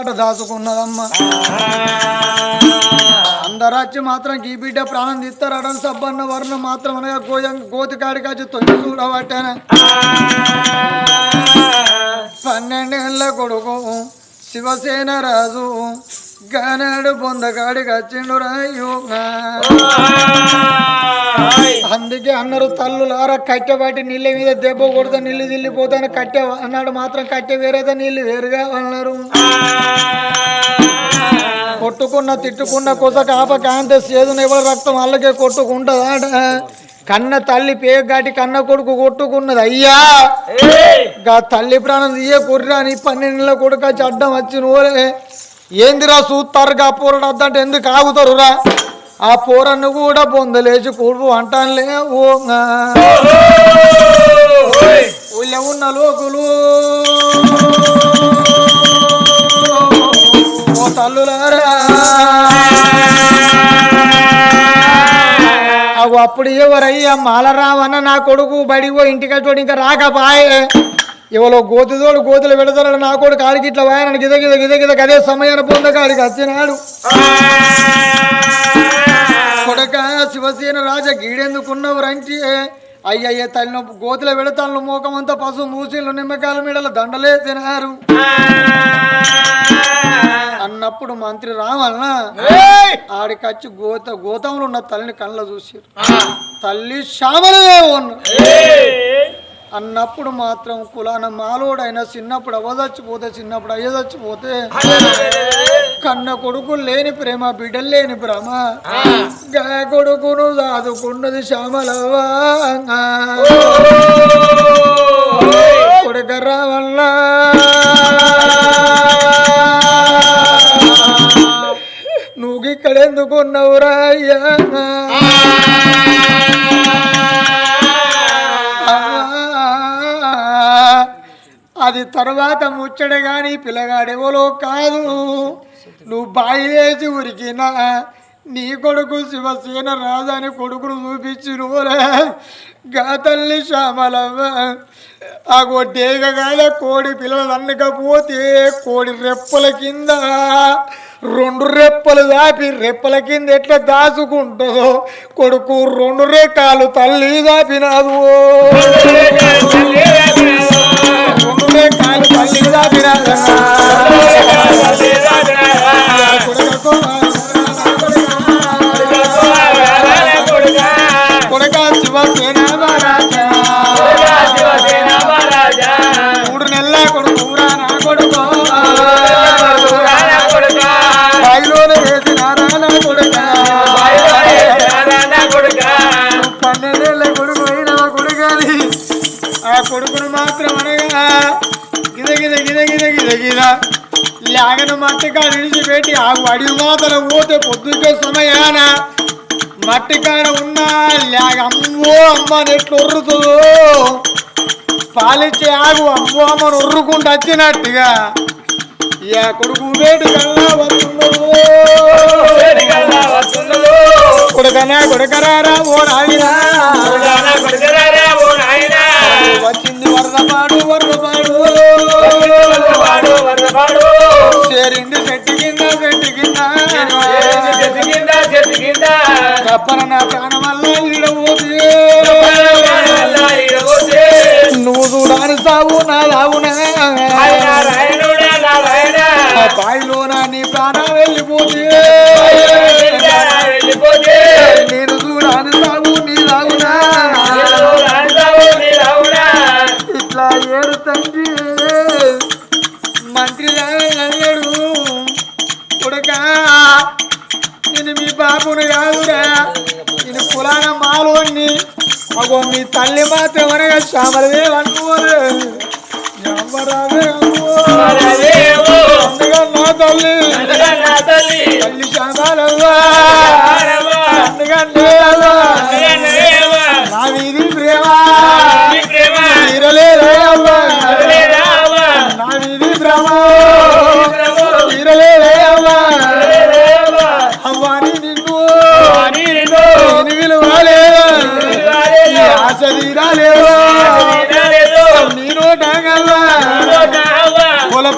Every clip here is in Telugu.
మాట దాచుకున్నదమ్మా. అందరాచి మాత్రం ఈ బిడ్డ ప్రాణం తీస్తారడం సబ్బన్న వర్ణం మాత్రం అనగా గోయం గోతికాడికి వచ్చి తొంగి చూడబట్టాను. పన్నెండేళ్ళ కొడుకు శివసేన రాజు గనాడు బొందగాడికి వచ్చిండు రాయు అందుకే అన్నారు తల్లులారా కట్టె వాటి నీళ్ళ మీద దెబ్బ కొడితే నీళ్ళు తిల్లిపోతాను కట్టె అన్నాడు మాత్రం కట్టె వేరేదా నీళ్ళు వేరుగా అన్నారు. కొట్టుకున్న తిట్టుకున్న కొస కాప కాంత సేదున ఎవరి రక్తం అల్లకే కొట్టుకుంటదాట. కన్న తల్లి పేగాటి కన్న కొడుకు కొట్టుకున్నది అయ్యా! గా తల్లి ప్రాణం తీయ కుర్రా అని పన్నెండుల కొడుక చడ్డం వచ్చి నూరే ఏందిరా చూస్తారుగా గా వద్దంటే ఎందుకు ఆగుతారురా? ఆ పోరన్ను కూడా బొందలేసి కూడు అంటానులే ఓ ఊళ్ళో ఉన్న లోకులు. ఓ తల్లులారా. అవు అప్పుడు ఎవరయ్యా? మాలరావన్న నా కొడుకు బడిగో ఇంటికట్టోడు ఇంకా రాకపాయే ఇవలో గోతుదోడు గోతులు పెడతాడు నా కొడుకు. కాడికి ఇట్లా వాయన గిద గిద గిద గిద అదే సమయాన్ని పొంద కాడికి వచ్చినాడు కొడక శివసేన రాజ గీడెందుకున్నవు రంచి అయ్యయ్య తల్లిన గోతుల పెడతాను మోకమంతా పశు మూసిళ్ళు నిమ్మకాయల మీడల దండలే తినారు. అన్నప్పుడు మంత్రి రామన్న ఆడికచ్చి గోత గోతంలో ఉన్న తల్లిని కళ్ళ చూసారు తల్లి శ్యామలదే ఉన్న అన్నప్పుడు మాత్రం కులాన మాలోడైనా చిన్నప్పుడు అవ్వదచ్చిపోతే చిన్నప్పుడు అయ్యదచ్చిపోతే కన్న కొడుకు లేని ప్రేమ బిడ్డలు లేని భ్రమ. గా కొడుకును దాదుకున్నది శ్యామలవా కొడుక రావల్ల నువ్వు ఇక్కడ ఎందుకున్నవురా అయ్యా? అది తర్వాత ముచ్చట కానీ పిల్లగాడెవలో కాదు. నువ్వు బాయిలేసి ఉరికినా నీ కొడుకు శివసేన రాజాని కొడుకును చూపించినోరే గా తల్లి శ్యామలవ్వ ఆ గొడ్డేగగాల కోడి పిల్లలు అన్నకపోతే కోడి రెప్పల కింద రెండు రెప్పలు దాపి రెప్పల కింద ఎట్లా దాచుకుంటుందో కొడుకు రెండు రేఖాలు తల్లి దాపినాదు. రేఖాలు తల్లి మాతల పోతే పొద్దుకే సమయాన మట్టికాడ ఉన్నా లాగ అమ్మో అమ్మ నెట్లు పాలిచ్చే ఆగు అమ్మో అమ్మను ఒర్రుకుంటూ వచ్చినట్టుగా ఇక కొడుకు వేడి కల్లా వస్తుందో. కొడుకనా కొడుకరారా ఓ నాయనా. వచ్చింది వరదపాడు వరదపాడు చేరింది చెట్టు కింద చెట్టు కింద. తప్పన నా ప్రాణం వల్ల అగో మీ తల్లి మాత్రం అనగా శ్యామలదే అనుకోరు ఎవరాదే అందుగా నా తల్లి. తల్లి. శ్యామలవ్వా. అందుగా నా వీధి ప్రేమ. తీరలేదే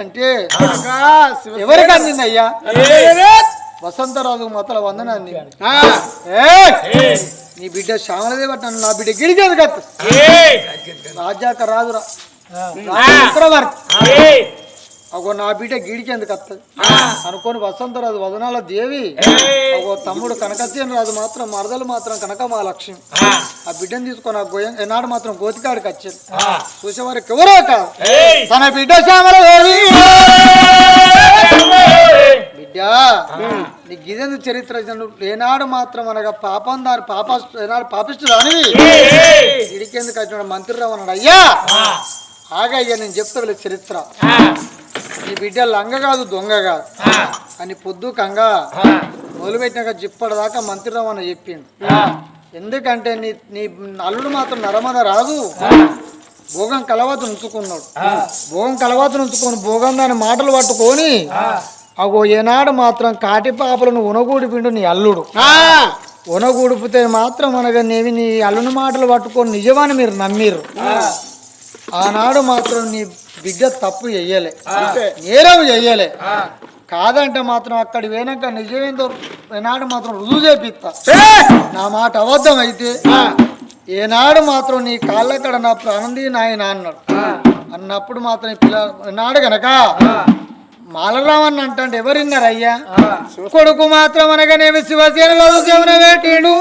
అంటే ఎవరికి అందింది వసంత వసంతరాజు మొత్తం వందనాన్ని. నీ బిడ్డ శ్యామలదే పట్టాను నా బిడ్డ గిడిగేది కదా రాజాక రాజురా. అగో నా బిడ్డ గీడికేందుకు వస్తుంది అనుకోని వసంతరాజు వదనాల దేవి. అగో తమ్ముడు కనకత్యం రాజు మాత్రం మరదలు మాత్రం కనక మా లక్ష్యం ఆ బిడ్డను తీసుకొని ఆ గోయ ఏనాడు మాత్రం గోతికాడికి వచ్చారు చూసేవారికి ఎవరో కాదు. తన బిడ్డ శ్యామలదేవి బిడ్డ నీ గిదెందు చరిత్ర ఏనాడు మాత్రం అనగా పాపం దాని పాప ఏనాడు పాపిస్తుంది అని ఇడికెందుకు వచ్చిన మంత్రి రావు అన్నాడు అయ్యా ఆగయ్యా నేను చెప్తా వీళ్ళ చరిత్ర. నీ బిడ్డ లంగ కాదు దొంగ కాదు. అని పొద్దు కంగా మొదలుపెట్టినాక జిప్పటిదాకా మంత్రి రావు అని చెప్పిండు. ఎందుకంటే నీ నీ అల్లుడు మాత్రం నరమద రాదు. భోగం కలవత ఉంచుకున్నాడు. భోగం కలవత ఉంచుకొని భోగం దాని మాటలు పట్టుకొని అగో ఏనాడు మాత్రం కాటి పాపలను ఉనగూడిపిండు నీ అల్లుడు. ఉనగూడిపితే మాత్రం అనగా నేవి నీ అల్లుని మాటలు పట్టుకొని నిజమని మీరు నమ్మిరు ఆనాడు మాత్రం నీ బిడ్డ తప్పు చెయ్యలే. నేరం చెయ్యలే. కాదంటే మాత్రం అక్కడి పోయినాక నిజమేందో ఏనాడు మాత్రం రుజువు చేపిస్తా. నా మాట అబద్ధం అయితే ఏనాడు మాత్రం నీ కాళ్ళక్కడ నా ప్రాణంది నాయన అన్నాడు. అన్నప్పుడు మాత్రం పిల్ల నాడు గనక మాలరామన్ అంటే ఎవరిన్నారు అయ్యా కొడుకు మాత్రం అనగానేమి శివసేన పెట్టిడు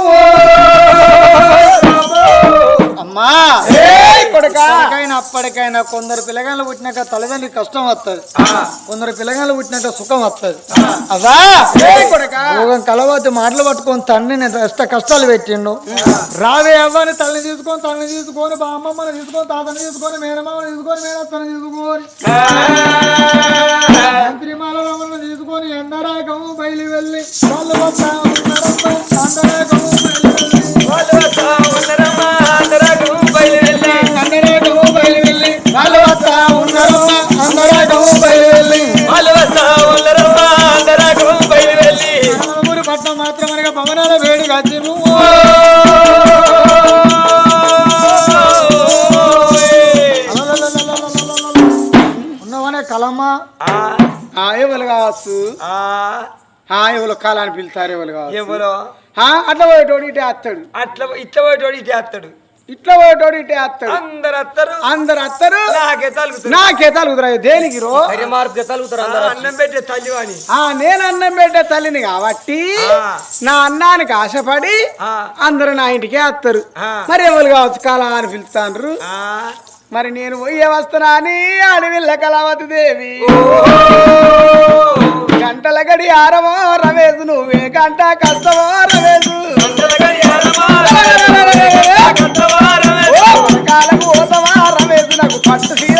అప్పటికైనా కొందరు పిల్లగాళ్ళు పుట్టినాక తల్లిదండ్రులు కష్టం వస్తుంది కొందరు పిల్లగాళ్ళు పుట్టినాక సుఖం వస్తుంది అదా కలవద్దు మాటలు పట్టుకొని తండ్రిని కష్టాలు పెట్టిండు. రావే అవ్వని తల్లిని తీసుకొని తల్లిని తీసుకొని బామ్మమ్మని తీసుకొని తాతని తీసుకొని మేనమామని తీసుకొని మేనత్తని తీసుకొని. తీసుకొని ఎండరాకము బయలు వెళ్ళి వాళ్ళు వస్తా ఉన్నారమ్మా, ఎండరాకము బయలు కావచ్చు. ఎవరు కాల అని పిలుతారు ఎవరు కావచ్చు. ఎవరో. అట్లా పోయేటోడు ఇటే అత్తాడు. అట్లా ఇట్లా పోయేటోడు ఇటే అత్తాడు. ఇట్లా పోయేటోడు ఇటే అత్తాడు. అందరు అత్తారు. అందరు అత్తరు. నాకే తలుగుతారు. నాకే తలుగుతురా. దేనికి రో? అన్నం పెట్టే తల్లి వాణి. ఆ నేను అన్నం పెట్టే తల్లిని కాబట్టి ఆ. నా అన్నానికి ఆశపడి ఆ. అందరు నా ఇంటికే వస్తారు ఆ. మరి ఎవరు కావచ్చు కాలా అని పిలుస్తాండ్రు ఆ, మరి నేను పోయే వస్తున్నా అని అడవిల్ల కళావతి దేవి. గంటల గడి ఆరమో రమేశు నువ్వే గంట కష్టమో ఓ! పరకాలకు పోతవా రమేశు నాకు పట్టు సీర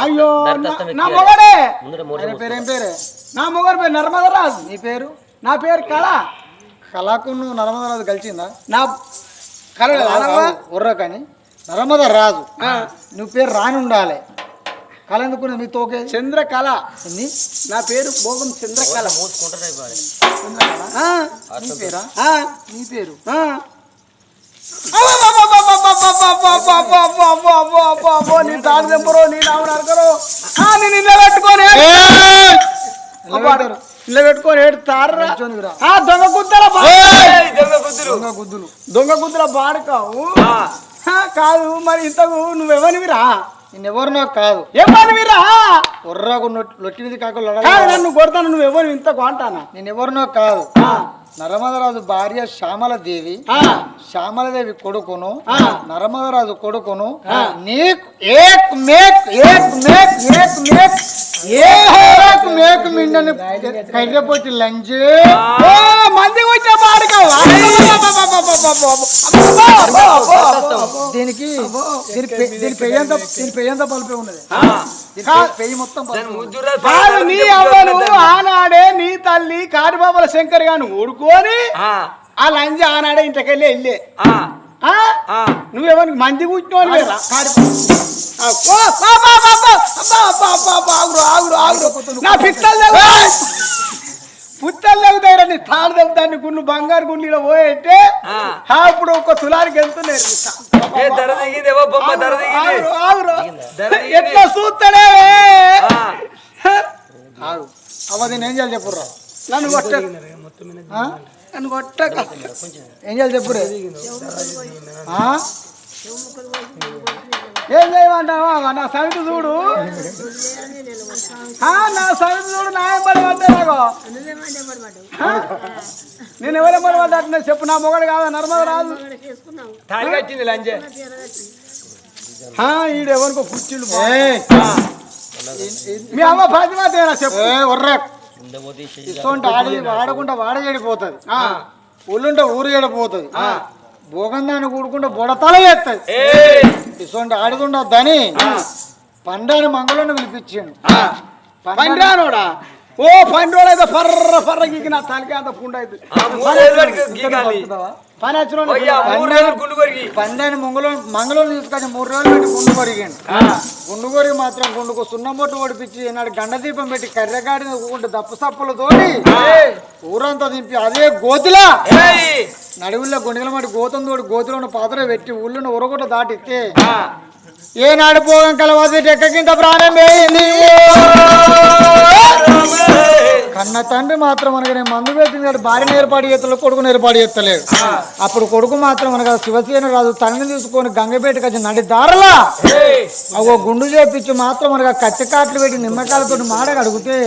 అయ్యో నా- నా మొగడే! ఆయన పేరేం పేరే? నా మొగడు పేరు నర్మదరాజు. నీ పేరు? నా పేరు కళ. కళకు నువ్వు నర్మదరాజు కలిసిందా? నా కళ ఉర్ర కానీ. నర్మద రాజు నువ్వు పేరు రాని ఉండాలి కళ ఎందుకు మీ తోకే? చంద్రకళ. ఏంది? నా పేరు భోగం చంద్రకళ. ఆ, నీ పేరా? ఆ, నీ పేరు? దొంగ కుద్దరా దొంగ బాడకావు. కాదు మరి ఇంతకు నువ్వెవనివిరా? నిన్నెవరినో కాదు. ఎవరివిరా ఒర్రకు లొట్టినది కాకుండా నువ్వు కొడతాను నువ్వు ఎవరు ఇంతకు అంటానా? నేనెవరినో కాదు. నర్మదరాజు భార్య శ్యామలదేవి. శ్యామలదేవి కొడుకును. నర్మదరాజు కొడుకును నీకు ఏక్ మేక్ ఏక్ మేక్ ఏక్ మేక్ మేక్ మిండని లంజే? ఓ మంది వచ్చే బాడుకావు దీనికి దీని పెయ్యంత దీని పెయ్యంత పలిపే ఉన్నది. పెయ్యి మొత్తం కాదు నీ అవ్వను ఆనాడే నీ తల్లి కాటిబాబుల శంకర్ గాను ఊడుకొని ఆ, లంజి ఆనాడే ఇంటికెళ్ళి వెళ్ళే. నువ్వెవరికి మంది కూర్చోని లేదా? కాడి- నా పిత్తలు నీ తాడు తెగుతాన్ని గుళ్ళు బంగారు గుళ్ళు ఆ. ఆ, ఇప్పుడు ఒక తులానికి వెళ్తున్నాయి. ఎట్లా చూస్తాడే చేయాలి చెప్పుర్రా నన్ను కొట్ట. ఆ? నన్ను కొట్టక. ఏం చేయాలి చెప్పురే ఆ? ఏం చేయమంటావా? నా సవితి చూడు. ఆ, నా సవితి చూడు నా ఎంబడి పడ్డా నాకు? నేను ఎవరెంబడి పడ్డా చెప్పు నా మొగడు కాదా నర్మద రాదు తాళి కట్టింది లంజే. ఆ, ఈడెవరికో ఏయ్, మీ అమ్మ ఫాతిమాతేనా చెప్పు. ఆడి వాడకుండా వాడ చెడిపోతుంది. ఆ, ఊళ్ళుంటే ఊరు చెడిపోతుంది. భోగందాన్ని కూడుకుంటే బుడతల చేస్తుంది ఇసొంటి ఆడుతుండొద్దని పండాని మంగళని పిలిపించాడు. పండ్రానోడా ఓ పండ్రోడు అయితే ఫర్ర ఫర్ర గీకి నా తలకి అంత పుండు అయితే. పని వచ్చిన అయ్యా మూడు రోజులు గుండు కొరికి. పండాని మంగళం మంగళం తీసుకొని మూడు రోజులు పెట్టి గుండు కొరిగాడు గుండు కొరికి మాత్రం గుండుకు సున్నం బొట్టు ఓడిపించి నాడు గండ దీపం పెట్టి కర్రెగాడిని ఊకుంటే దప్పు సప్పులు తోడి ఊరంతా దింపి అదే గోతిలా. నడువుల్లో గుండెల మట్టి గోతం తోడి గోతిలో ఉన్న పాత్ర పెట్టి ఊళ్ళో ఉరగొట్ట దాటిస్తే ఏనాడు పోగం కలవాసి టెక్కకింత ప్రాణం వేయింది కన్న తండ్రి మాత్రం మనకి నేను మందు పెట్టింది కాదు భార్యను ఏర్పాటు చేస్తలే కొడుకుని ఏర్పాటు చేస్తలేడు అప్పుడు కొడుకు మాత్రం మనకు శివసేన రాజు తండ్రిని తీసుకొని గంగపేటకి వచ్చి నడి దారలా. అగో గుండు చేపించి మాత్రం మనకు కత్తి కాట్లు పెట్టి నిమ్మకాయలతో మాడ అడిగితే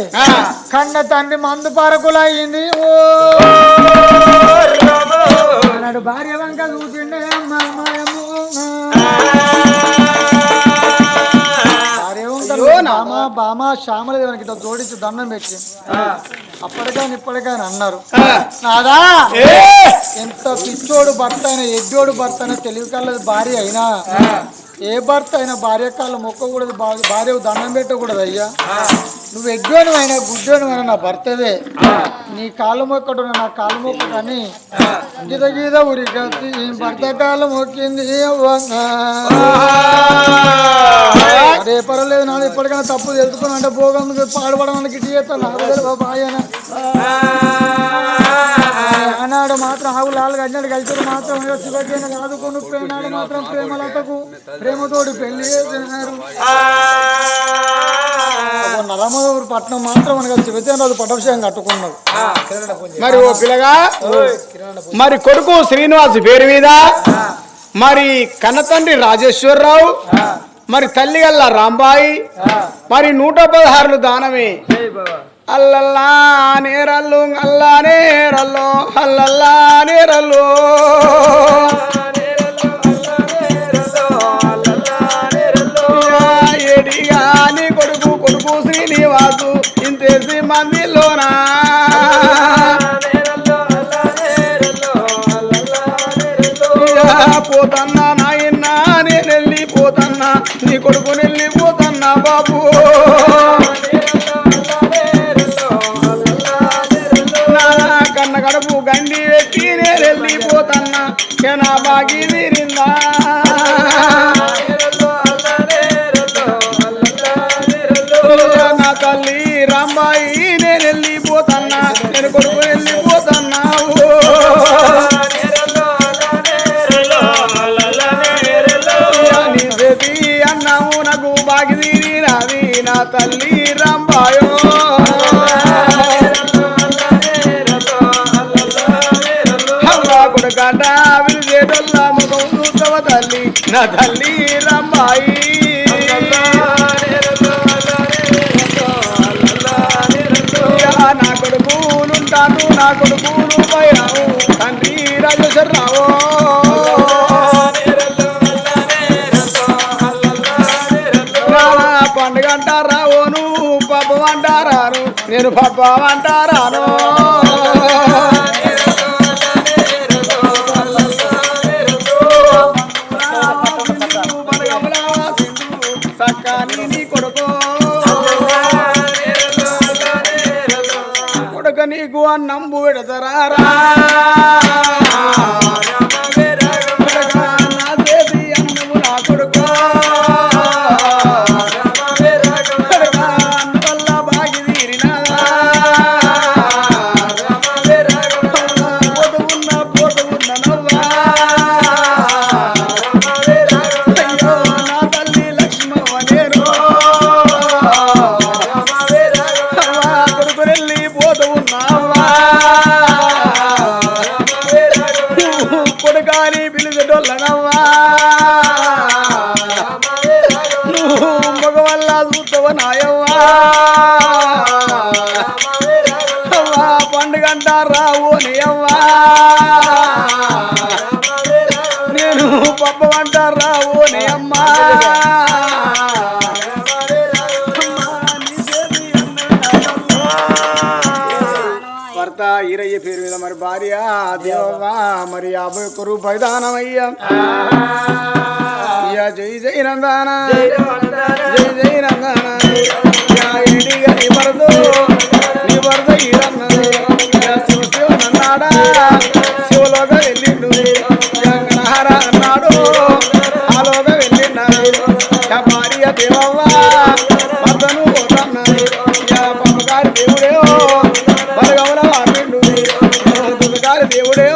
కన్న తండ్రి మందు పారకులు అయ్యింది ఓ నాడు భార్య వంక చూసిండే అమ్మ ఉంటారు బామ శ్యామల దేవునికి జోడించి దండం పెట్టి. అప్పటికైనా ఇప్పటికైనా అన్నారు. నాదా? ఎంత పిచ్చోడు భర్త అయినా ఎడ్డోడు భర్త అయినా తెలివి కల్లది భార్య అయినా. ఏ భర్త అయినా భార్య కాళ్ళు మొక్కకూడదు భార్య దండం పెట్టకూడదు అయ్యా. నువ్వు ఎడ్డోని అయినా గుడ్డోని అయినా నా భర్తవే. నీ కాళ్ళు మొక్కడు నా కాళ్ళు మొక్క కానీ గీత గీత ఉరికత్తి భర్త కాళ్ళు మొక్కింది. అదే పర్వాలేదు నాది ఇప్పటికైనా తప్పు తెలుసుకుని అంటే పోగందుకు పాడుపడడానికి ఇటు చేస్తాను. నాకు తెలియదు మాత్రం ఆవు లాలు గంటలు కలిసి మాత్రం. శివజన ఆదుకొని ప్రేమాడు మాత్రం. ప్రేమలతకు ప్రేమతోడు పెళ్ళి చేసినారు నలమూరు పట్నం మాత్రం మనకు శివజనరాజు పట్టభిషేకం కట్టుకున్నాడు. మరి ఓ పిల్లగా మరి కొడుకు శ్రీనివాస్ పేరు మీద మరి కన్నతండ్రి రాజేశ్వరరావు మరి తల్లి గల్లా రాంబాయి మరి నూట పదహారులు దానమే. అల్లల్లా నేరల్లు అల్లా నేరల్లో అల్లల్లా నేరల్లో. ఎడిగాని కొడుకు కొడుకు శ్రీనివాసు ఇంతేసి మందిలోనా పోతన్నా నాయన్నా నేను వెళ్ళిపోతన్నా నీ కొడుకు తల్లి రామాయి నేను వెళ్ళిపోతన్నా. నేను కొడుకు వెళ్ళిపోతన్నావు అన్నావు నాకు బాగిది నాది నా తల్లి రాంబాయో. కొడుకంట వీరు చేతుల్లో ముఖం చూస్తావ తల్లి? నా తల్లి రాంబాయి. నా కొడుకులు పోయినావు తండ్రి రాజేశ్వరరావు పండుగ అంటారావును పాపం అంటారాను నేను పాపం అంటారాను పిలిచేటోళ్ళనవ్వా నువ్వు మగవల్ల చూస్తావ నాయవ్వా? పండుగంట రావు అని నేను పప్పవంట రావు ఈరయ్య పేరు మీద మరి భార్య దేవమ్మా మరి యాభై ఒక్క రూపాయి జై జై నందాన. జై జై నందాన. నీ యా శివ శివ నన్నాడా శివలోక వెళ్ళిండు వాపిండు